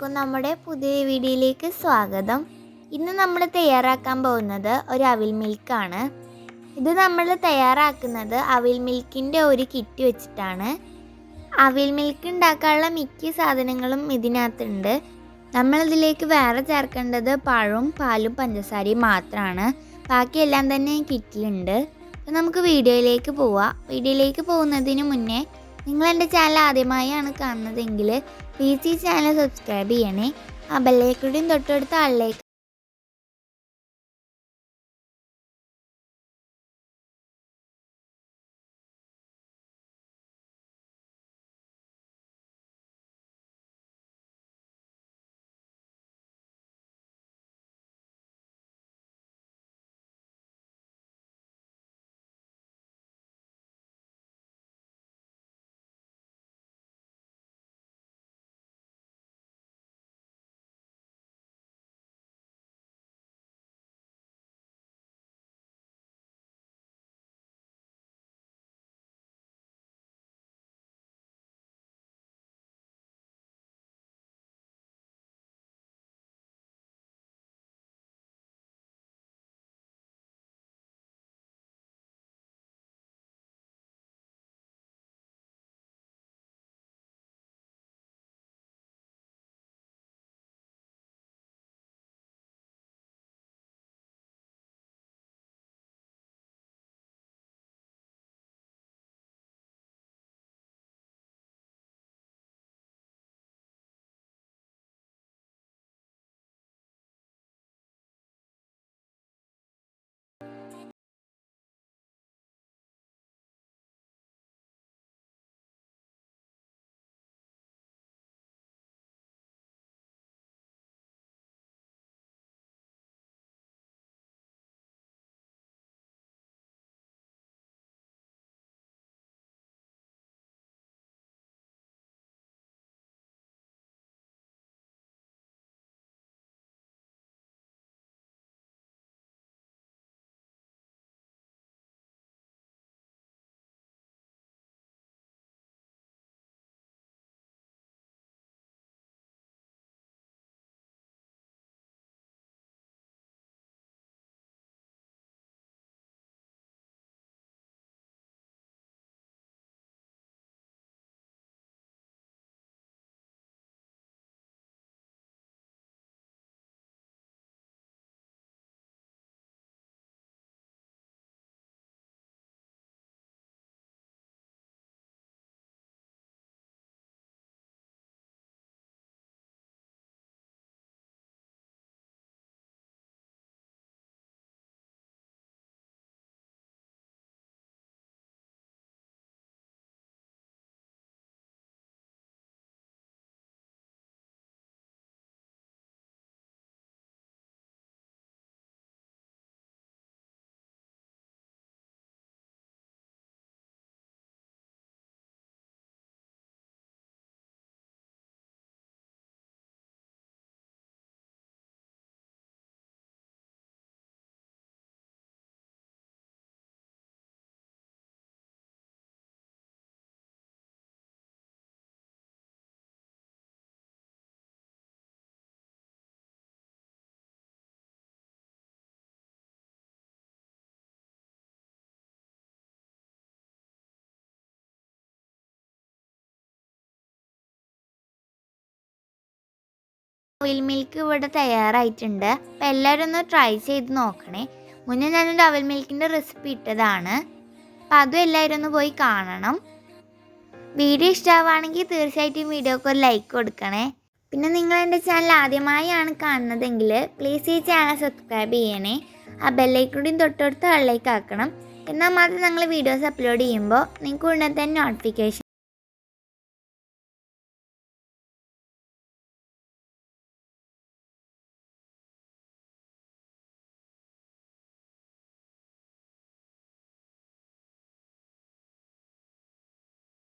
നമ്മുടെ പുതിയ വീഡിയോയിലേക്ക് സ്വാഗതം. ഇന്ന് നമ്മൾ തയ്യാറാക്കാൻ പോകുന്നത് ഒരു അവിൽ മിൽക്കാണ് ഇത് നമ്മൾ തയ്യാറാക്കുന്നത് അവിൽ മിൽക്കിന്റെ ഒരു കിറ്റ് വെച്ചിട്ടാണ്. അവിൽ മിൽക്ക് ഉണ്ടാക്കാനുള്ള മിക്ക സാധനങ്ങളും ഇതിനകത്തുണ്ട്. നമ്മളിതിലേക്ക് വേറെ ചേർക്കേണ്ടത് പഴവും പാലും പഞ്ചസാരയും മാത്രമാണ്. ബാക്കിയെല്ലാം തന്നെ കിറ്റിലുണ്ട് നമുക്ക് വീഡിയോയിലേക്ക് പോവാം. വീഡിയോയിലേക്ക് പോകുന്നതിന് മുന്നേ നിങ്ങൾ എന്റെ ചാനൽ ആദ്യമായാണ് കാണുന്നതെങ്കിൽ പ്ലീസ് ഈ ചാനൽ സബ്സ്ക്രൈബ് ചെയ്യണേ. ആ ബെല്ലേക്കൂടിയും തൊട്ടടുത്ത ആളിലേക്ക് അവിൽ മിൽക്ക് ഇവിടെ തയ്യാറായിട്ടുണ്ട്. അപ്പോൾ എല്ലാവരും ഒന്ന് ട്രൈ ചെയ്ത് നോക്കണേ. മുന്നേ ഞാനൊരു അവൽ മിൽക്കിന്റെ റെസിപ്പി ഇട്ടതാണ്. അപ്പോൾ അതും എല്ലാവരും ഒന്ന് പോയി കാണണം. വീഡിയോ ഇഷ്ടമാവുകയാണെങ്കിൽ തീർച്ചയായിട്ടും വീഡിയോക്ക് ഒരു ലൈക്ക് കൊടുക്കണേ. പിന്നെ നിങ്ങൾ എന്റെ ചാനൽ ആദ്യമായാണ് കാണുന്നതെങ്കിൽ പ്ലീസ് ഈ ചാനൽ സബ്സ്ക്രൈബ് ചെയ്യണേ. ആ ബെല്ലൈക്കൂടിയും തൊട്ടടുത്ത് ആളിലേക്ക് ആക്കണം. എന്നാൽ മാത്രം ഞങ്ങൾ വീഡിയോസ് അപ്ലോഡ് ചെയ്യുമ്പോൾ നിങ്ങൾക്ക് ഉടനെ തന്നെ നോട്ടിഫിക്കേഷൻ